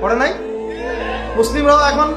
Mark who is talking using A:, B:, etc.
A: করে নাই? মুসলিমরাও এখন